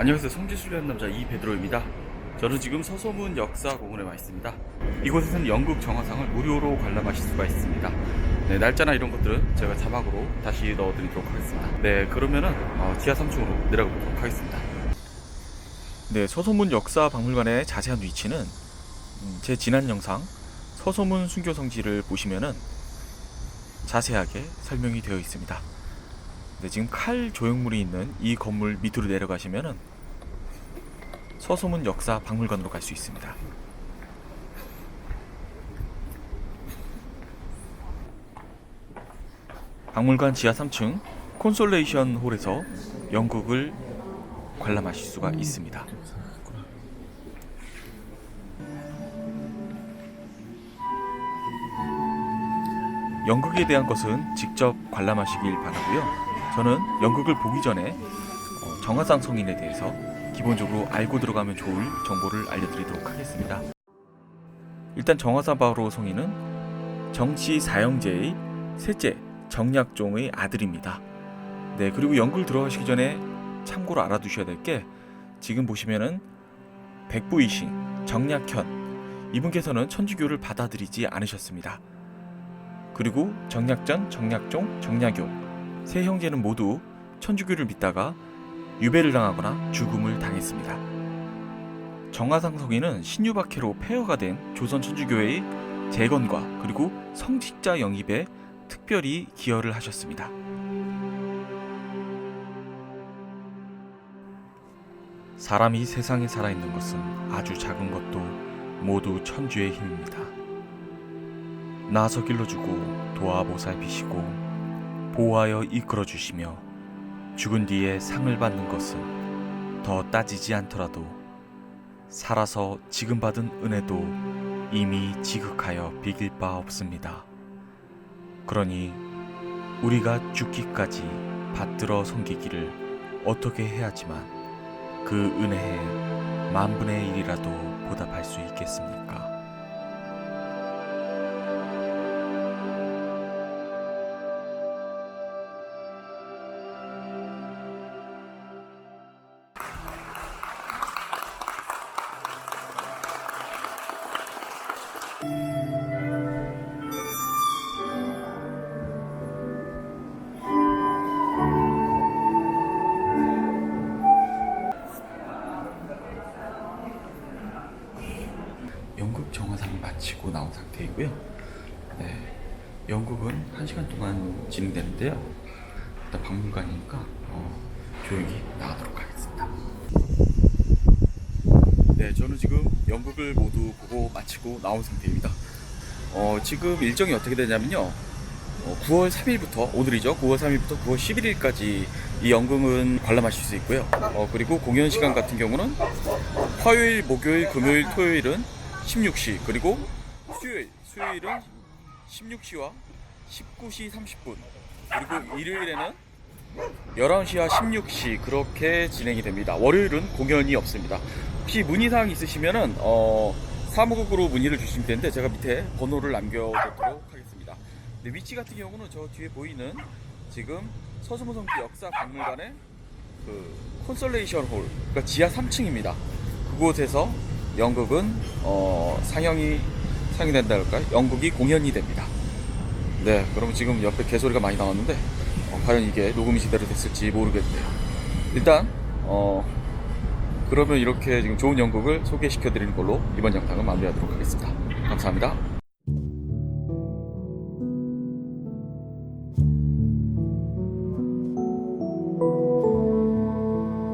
안녕하세요. 성지순례한 남자 이베드로입니다. 저는 지금 서소문 역사공원에 와 있습니다. 이곳에서는 연극 정화상을 무료로 관람하실 수가 있습니다. 네, 날짜나 이런 것들은 제가 자막으로 다시 넣어드리도록 하겠습니다. 네, 그러면은 어, 지하 3층으로 내려가 보도록 하겠습니다. 네, 서소문 역사박물관의 자세한 위치는 음, 제 지난 영상 서소문 순교성지를 보시면은 자세하게 설명이 되어 있습니다. 네, 지금 칼 조형물이 있는 이 건물 밑으로 내려가시면은 서소문 역사 박물관으로 갈 수 있습니다. 박물관 지하 3층 콘솔레이션 홀에서 연극을 관람하실 수가 있습니다. 연극에 대한 것은 직접 관람하시길 바라고요. 저는 연극을 보기 전에 어, 정화상 성인에 대해서 기본적으로 알고 들어가면 좋을 정보를 알려드리도록 하겠습니다. 일단 정화사 바로 성인은 정치 사형제의 셋째 정약종의 아들입니다. 네 그리고 연극 들어가시기 전에 참고로 알아두셔야 될 게 지금 보시면은 백부이신 정약현 이분께서는 천주교를 받아들이지 않으셨습니다. 그리고 정약전, 정약종, 정약교 세 형제는 모두 천주교를 믿다가 유배를 당하거나 죽음을 당했습니다. 정화상 성인은 신유박해로 폐허가 된 조선 천주교회의 재건과 그리고 성직자 영입에 특별히 기여를 하셨습니다. 사람이 세상에 살아있는 것은 아주 작은 것도 모두 천주의 힘입니다. 나서 길러주고 도와 보살피시고 보호하여 이끌어 주시며 죽은 뒤에 상을 받는 것은 더 따지지 않더라도 살아서 지금 받은 은혜도 이미 지극하여 비길 바 없습니다. 그러니 우리가 죽기까지 받들어 섬기기를 어떻게 해야지만 그 은혜에 만분의 일이라도 보답할 수 있겠습니까? 정화상을 마치고 나온 상태이고요. 네, 연극은 한 시간 동안 진행되는데요. 일단 박물관이니까 어, 조용히 나가도록 하겠습니다. 네, 저는 지금 연극을 모두 보고 마치고 나온 상태입니다. 어, 지금 일정이 어떻게 되냐면요. 어, 9월 3일부터 오늘이죠. 9월 3일부터 9월 11일까지 이 연극은 관람하실 수 있고요. 어, 그리고 공연 시간 같은 경우는 화요일, 목요일, 금요일, 토요일은 16시 그리고 수요일, 수요일은 16시와 19시 30분 그리고 일요일에는 11시와 16시 그렇게 진행이 됩니다. 월요일은 공연이 없습니다. 혹시 문의사항 있으시면은 어, 사무국으로 문의를 주시면 되는데 제가 밑에 번호를 남겨놓도록 하겠습니다. 근데 위치 같은 경우는 저 뒤에 보이는 지금 서수문성지 역사박물관의 그 콘솔레이션 홀, 그러니까 지하 3층입니다. 그곳에서 연극은 어, 상영이 상영이 된다 할까요? 연극이 공연이 됩니다. 네, 그럼 지금 옆에 개소리가 많이 나왔는데 어, 과연 이게 녹음이 제대로 됐을지 모르겠네요. 일단 어, 그러면 이렇게 지금 좋은 연극을 소개시켜 드리는 걸로 이번 영상은 마무리하도록 하겠습니다. 감사합니다.